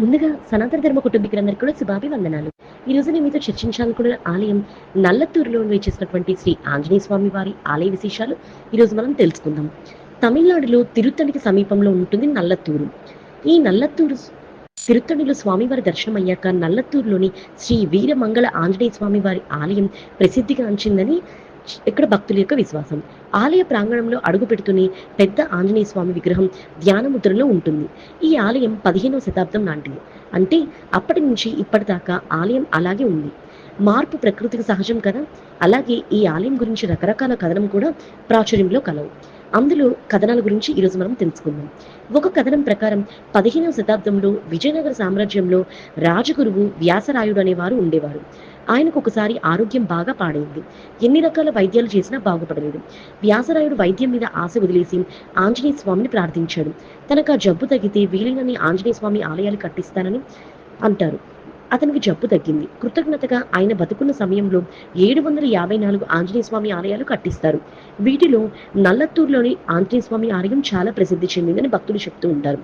ముందుగా సనాతన ధర్మ కుటుంబీకులందరికీ కూడా శుభాభివందనాలు. ఈ రోజు నేను మీతో చర్చించాలనుకున్న ఆలయం నల్లతూరులో వేచేసినటువంటి శ్రీ ఆంజనేయ స్వామి వారి ఆలయ విశేషాలు ఈ రోజు మనం తెలుసుకుందాం. తమిళనాడులో తిరుత్తణికి సమీపంలో ఉంటుంది నల్లత్తూరు. ఈ నల్లతూరు తిరుత్తణిలో స్వామివారి దర్శనం అయ్యాక నల్లత్తూరులోని శ్రీ వీరమంగళ ఆంజనేయ స్వామి వారి ఆలయం ప్రసిద్ధిగాంచిందని ఇక్కడ భక్తుల యొక్క విశ్వాసం. ఆలయ ప్రాంగణంలో అడుగు పెడుతూనే పెద్ద ఆంజనేయ స్వామి విగ్రహం ధ్యాన ముద్రలో ఉంటుంది. ఈ ఆలయం పదిహేనవ శతాబ్దం లాంటిది అంటే అప్పటి నుంచి ఇప్పటిదాకా ఆలయం అలాగే ఉంది. మార్పు ప్రకృతికి సహజం కదా? అలాగే ఈ ఆలయం గురించి రకరకాల కథనం కూడా ప్రాచుర్యంలో కలవు. అందులో కథనాల గురించి ఈరోజు మనం తెలుసుకుందాం. ఒక కథనం ప్రకారం పదిహేనవ శతాబ్దంలో విజయనగర సామ్రాజ్యంలో రాజగురువు వ్యాసరాయుడు అనేవారు ఉండేవారు. ఆయనకు ఒకసారి ఆరోగ్యం బాగా పాడైంది. ఎన్ని రకాల వైద్యాలు చేసినా బాగుపడలేదు. వ్యాసరాయుడు వైద్యం మీద ఆశ వదిలేసి ఆంజనేయ స్వామిని ప్రార్థించాడు. తనకు ఆ జబ్బు తగ్గితే వీలైనని ఆంజనేయ స్వామి ఆలయాలు కట్టిస్తానని అంటారు. అతనికి జబ్బు తగ్గింది. కృతజ్ఞతగా ఆయన బతుకున్న సమయంలో ఏడు వందల యాభై నాలుగు ఆంజనేయ స్వామి ఆలయాలు కట్టిస్తారు. వీటిలో నల్లత్తూరులోని ఆంజనేయ స్వామి ఆలయం చాలా ప్రసిద్ధి చెందిందని భక్తులు చెప్తూ ఉంటారు.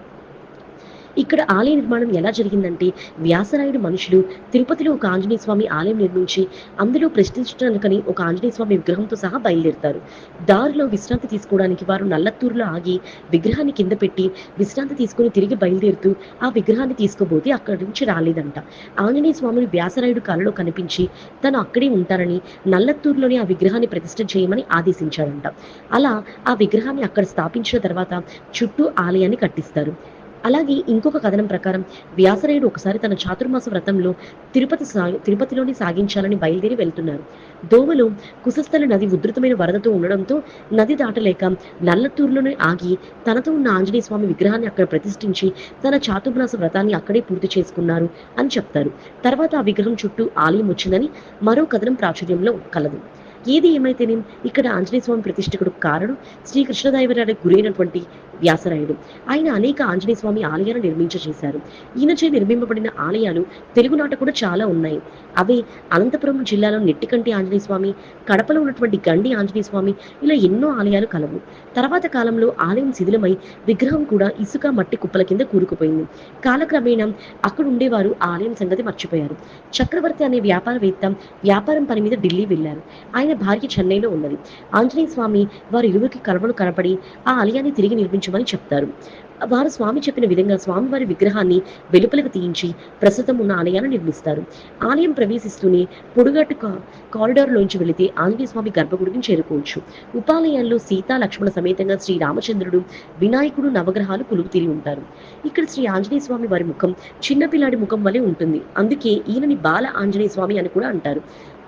ఇక్కడ ఆలయ నిర్మాణం ఎలా జరిగిందంటే వ్యాసరాయుడు మనుషులు తిరుపతిలో ఒక ఆంజనేయ స్వామి ఆలయం నిర్మించి అందులో ప్రశ్నించడానికని ఒక ఆంజనేయ స్వామి విగ్రహంతో సహా బయలుదేరుతారు. దారిలో విశ్రాంతి తీసుకోవడానికి వారు నల్లత్తూరులో ఆగి విగ్రహాన్ని కింద పెట్టి విశ్రాంతి తీసుకుని తిరిగి బయలుదేరుతూ ఆ విగ్రహాన్ని తీసుకోబోతే అక్కడి నుంచి రాలేదంట. ఆంజనేయ స్వామిని వ్యాసరాయుడు కలలో కనిపించి తను అక్కడే ఉంటారని నల్లత్తూరులోని ఆ విగ్రహాన్ని ప్రతిష్ఠ చేయమని ఆదేశించాడంట. అలా ఆ విగ్రహాన్ని అక్కడ స్థాపించిన తర్వాత చుట్టూ ఆలయాన్ని కట్టిస్తారు. అలాగే ఇంకొక కథనం ప్రకారం వ్యాసరాయుడు ఒకసారి తన చాతుర్మాస వ్రతంలో తిరుపతి సాగి తిరుపతిలోని సాగించాలని బయలుదేరి వెళ్తున్నారు. దోవలో కుశస్థల నది ఉధృతమైన వరదతో ఉండడంతో నది దాటలేక నల్లతూరులోనే ఆగి తనతో ఉన్న ఆంజనేయ స్వామి విగ్రహాన్ని అక్కడ ప్రతిష్ఠించి తన చాతుర్మాస వ్రతాన్ని అక్కడే పూర్తి చేసుకున్నారు అని చెప్తారు. తర్వాత ఆ విగ్రహం చుట్టూ ఆలయం వచ్చిందని మరో కథనం ప్రాచుర్యంలో కలదు. ఏది ఏమైతేనే ఇక్కడ ఆంజనేయ స్వామి ప్రతిష్ఠకుడు కారణం? శ్రీ గురైనటువంటి వ్యాసరాయుడు. ఆయన అనేక ఆంజనేయ స్వామి ఆలయాలను నిర్మించ చేశారు ఈయనచే నిర్మింపబడిన ఆలయాలు తెలుగునాట కూడా చాలా ఉన్నాయి. అవి అనంతపురం జిల్లాలో నెట్టికంటి ఆంజనేయ స్వామి కడపలో ఉన్నటువంటి గండి ఆంజనేయ స్వామి ఇలా ఎన్నో ఆలయాలు కలవు. తర్వాత కాలంలో ఆలయం శిథిలమై విగ్రహం కూడా ఇసుక మట్టి కుప్పల కింద కూరుకుపోయింది. కాలక్రమేణా అక్కడ ఉండేవారు ఆలయం సంగతి మర్చిపోయారు. చక్రవర్తి అనే వ్యాపారవేత్త వ్యాపారం పని మీద ఢిల్లీ వెళ్ళారు ఆయన భార్య చెన్నైలో ఉన్నది. ఆంజనేయ స్వామి వారి ఇరువురికి కలవలు కనపడి ఆ ఆలయాన్ని తిరిగి నిర్మించమని చెప్తారు. వారు స్వామి చెప్పిన విధంగా స్వామివారి విగ్రహాన్ని వెలుపలకు తీయించి ప్రస్తుతం ఉన్న ఆలయాన్ని నిర్మిస్తారు. ఆలయం ప్రవేశిస్తూనే పొడుగట్టు కారిడార్లోంచి వెళితే ఆంజనేయ స్వామి గర్భగుడిని చేరుకోవచ్చు. ఉపాలయాల్లో సీతా లక్ష్మణ సమేతంగా శ్రీ రామచంద్రుడు వినాయకుడు నవగ్రహాలు కొలువు తీరి ఉంటారు. ఇక్కడ శ్రీ ఆంజనేయ స్వామి వారి ముఖం చిన్నపిల్లాడి ముఖం వలె ఉంటుంది. అందుకే ఈయనని బాల ఆంజనేయ స్వామి అని కూడా అంటారు.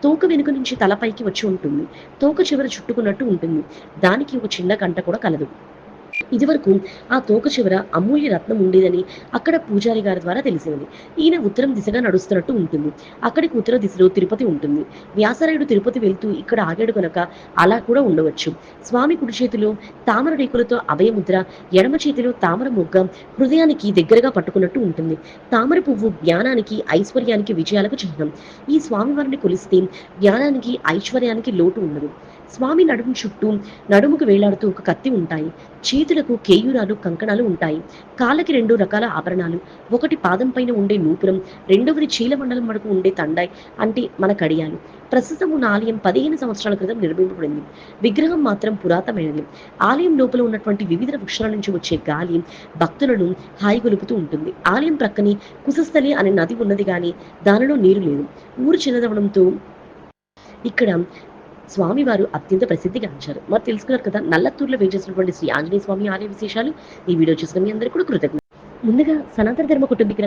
తోక వెనుక నుంచి తలపైకి వచ్చి ఉంటుంది. తోక చివర చుట్టుకున్నట్టు ఉంటుంది. దానికి ఒక చిన్న గంట కూడా కలదు. ఇదివరకు ఆ తోక చివర అమూల్య రత్నం ఉండేదని అక్కడ పూజారి గారి ద్వారా తెలిసింది. ఈయన ఉత్తరం దిశగా నడుస్తున్నట్టు ఉంటుంది. అక్కడికి ఉత్తర దిశలో తిరుపతి ఉంటుంది. వ్యాసరాయుడు తిరుపతి వెళ్తూ ఇక్కడ ఆగాడు కనుక అలా కూడా ఉండవచ్చు. స్వామి కుడి చేతిలో తామర రేకులతో అభయముద్ర ఎడమ చేతిలో తామర మొగ్గ హృదయానికి దగ్గరగా పట్టుకున్నట్టు ఉంటుంది. తామర పువ్వు జ్ఞానానికి ఐశ్వర్యానికి విజయాలకు చిహ్నం. ఈ స్వామివారిని కొలిస్తే జ్ఞానానికి ఐశ్వర్యానికి లోటు ఉండదు. స్వామి నడుము చుట్టూ నడుముకు వేలాడుతూ ఒక కత్తి ఉంటాయి. చేతులకు కేయూరాలు కంకణాలు ఉంటాయి. కాళ్ళకి రెండు రకాల ఆభరణాలు. ఒకటి పాదం పైన ఉండే నూపురం రెండవది చీలమండలం వరకు ఉండే తండాయ్ అంటే మన కడియాలు. ప్రస్తుతం ఉన్న ఆలయం పదిహేను సంవత్సరాల క్రితం నిర్మింపబడింది. విగ్రహం మాత్రం పురాతనమైనది. ఆలయం లోపల ఉన్నటువంటి వివిధ వృక్షాల నుంచి వచ్చే గాలి భక్తులను హాయిగొలుపుతూ ఉంటుంది. ఆలయం ప్రక్కనే కుశస్థలి అనే నది ఉన్నది కానీ దానిలో నీరు లేదు. ఊరు చిన్నదవడంతో ఇక్కడ స్వామివారు అత్యంత ప్రసిద్ధిగాంచారు మరి తెలుసుకున్నారు కదా నల్లత్తూరులో వేచేసినటువంటి శ్రీ ఆంజనేయ స్వామి ఆలయ విశేషాలు. ఈ వీడియో చూసిన మీ అందరికీ కూడా కృతజ్ఞత ముందుగా సనాతన ధర్మ కుటుంబీకుల